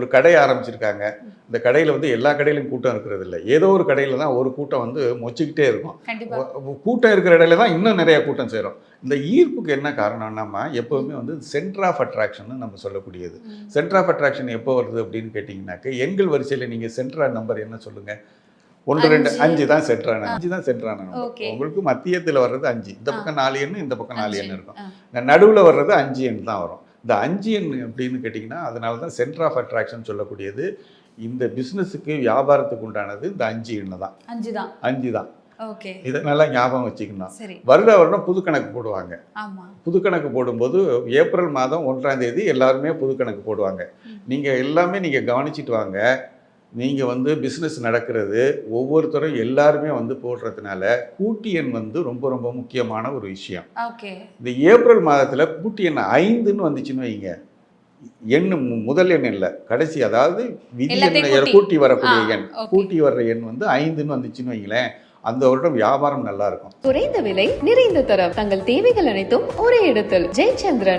ஒரு கடை ஆரம்பிச்சிருக்காங்க. இந்த கடையில் வந்து எல்லா கடையிலும் கூட்டம் இருக்கிறது இல்லை. ஏதோ ஒரு கடையில் தான் ஒரு கூட்டம் வந்து மொச்சிக்கிட்டே இருக்கும். கூட்டம் இருக்கிற இடையில தான் இன்னும் நிறைய கூட்டம் சேரும். இந்த ஈர்ப்புக்கு என்ன காரணம்னாமா எப்போவுமே வந்து சென்டர் ஆஃப் அட்ராக்ஷன் நம்ம சொல்லக்கூடியது. சென்டர் ஆஃப் அட்ராக்ஷன் எப்போ வருது அப்படின்னு கேட்டிங்கனாக்க எண்கள் வரிசையில் நீங்கள் சென்ட்ரா நம்பர் என்ன சொல்லுங்க? ஒன்று ரெண்டு அஞ்சு. தான் சென்ட்ரான அஞ்சு தான் சென்ட்ரான. உங்களுக்கு மத்தியத்தில் வர்றது அஞ்சு. இந்த பக்கம் நாலு எண்ணு இந்த பக்கம் நாலு. எண்ணு இருக்கும். நடுவில் வர்றது அஞ்சு எண் தான் வரும். இந்த அஞ்சு எண் அப்படின்னு கேட்டிங்கன்னா அதனால தான் சென்டர் ஆஃப் அட்ராக்ஷன் சொல்லக்கூடியது. இந்த பிஸ்னஸுக்கு வியாபாரத்துக்கு உண்டானது இந்த அஞ்சு எண்ணு தான். அஞ்சு தான் அஞ்சு தான். ஓகே. இதை நல்லா ஞாபகம் வச்சுக்கணும். வருட வருடம் புது கணக்கு போடுவாங்க. புது கணக்கு போடும்போது ஏப்ரல் மாதம் ஒன்றாம் தேதி எல்லாருமே புது கணக்கு போடுவாங்க. நீங்கள் எல்லாமே நீங்கள் கவனிச்சிட்டு வாங்க. நீங்கள் வந்து பிஸ்னஸ் நடக்கிறது ஒவ்வொருத்தரும் எல்லாருமே வந்து போடுறதுனால கூட்டி எண் வந்து ரொம்ப ரொம்ப முக்கியமான ஒரு விஷயம். ஓகே இந்த ஏப்ரல் மாதத்தில் கூட்டி எண் ஐந்துன்னு வந்துச்சுன்னு வைங்க. எண் முதல் எண் இல்லை. கடைசி அதாவது விதி எல்லாத்தையும் எண் கூட்டி. வரக்கூடிய எண். கூட்டி வர்ற எண் வந்து ஐந்துன்னு வந்துச்சுன்னு வைங்களேன். அந்த வருடம் வியாபாரம் நல்லா இருக்கும். குறைந்த விலை நிறைந்த தரம். தங்கள் தேவைகள் அனைத்தும் ஒரே இடத்தில். ஜெயச்சந்திரன்.